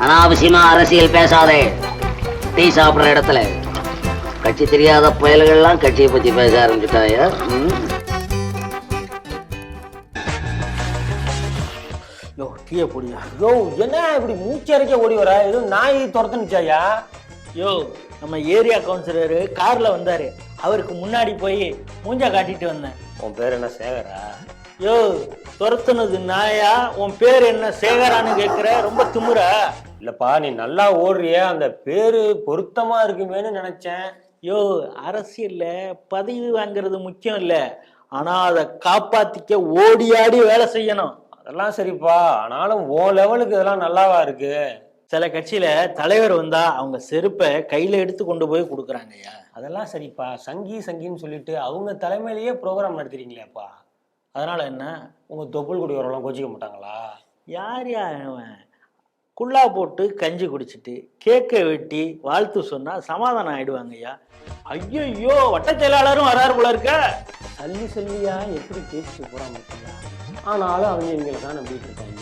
அனாவசியமா அரசியல் பேசாதே. டீ சாப்பிடுற இடத்துல. கட்சி தெரியாத புயல்கள்லாம் கட்சியை பத்தி பேச ஆரம்பிச்சுட்டாயா ம்? யோ டீயை பொடியா யோ என்ன இப்படி மூச்சரிக்க ஓடி வர? எதுவும் நாய் துரத்துனுச்சாயா யோ நம்ம ஏரியா கவுன்சிலரு கார்ல வந்தாரு. அவருக்கு முன்னாடி போய் மூஞ்சா காட்டிட்டு வந்தேன். உன் பேர் என்ன சேகரா? யோ துரத்துனது நாயா? உன் பேர் என்ன சேகரான்னு கேட்குற ரொம்ப திமுறா? இல்லப்பா நீ நல்லா ஓடுறிய அந்த பேரு பொருத்தமா இருக்குமேன்னு நினைச்சேன். யோ அரசியல்ல பதவி வாங்குறது முக்கியம் இல்ல. ஆனா அதை காப்பாத்திக்க ஓடி ஆடி வேலை செய்யணும். அதெல்லாம் சரிப்பா ஆனாலும் ஓ லெவலுக்கு இதெல்லாம் நல்லாவா இருக்கு? சில கட்சியில தலைவர் வந்தா அவங்க செருப்பை கையில எடுத்து கொண்டு போய் கொடுக்குறாங்கய்யா அதெல்லாம் சரிப்பா சங்கி சங்கின்னு சொல்லிட்டு அவங்க தலைமையிலேயே ப்ரோக்ராம் நடத்துறீங்களேப்பா. அதனால என்ன உங்க தொப்புள் குடி வரலாம் கோச்சிக்க மாட்டாங்களா? யார் யார் அவன்? குல்லா போட்டு கஞ்சி குடிச்சிட்டு கேக்கை வெட்டி வாழ்த்து சொன்னா சமாதானம் ஆயிடுவாங்கய்யா ஐயோ. வட்ட செயலாளரும் வராரு போல இருக்க. சல்லி சல்லியா எப்படி பேசிட்டு போறான் ஆனாலும் அவங்க எங்களை தான் நம்பிட்டு இருக்காங்க.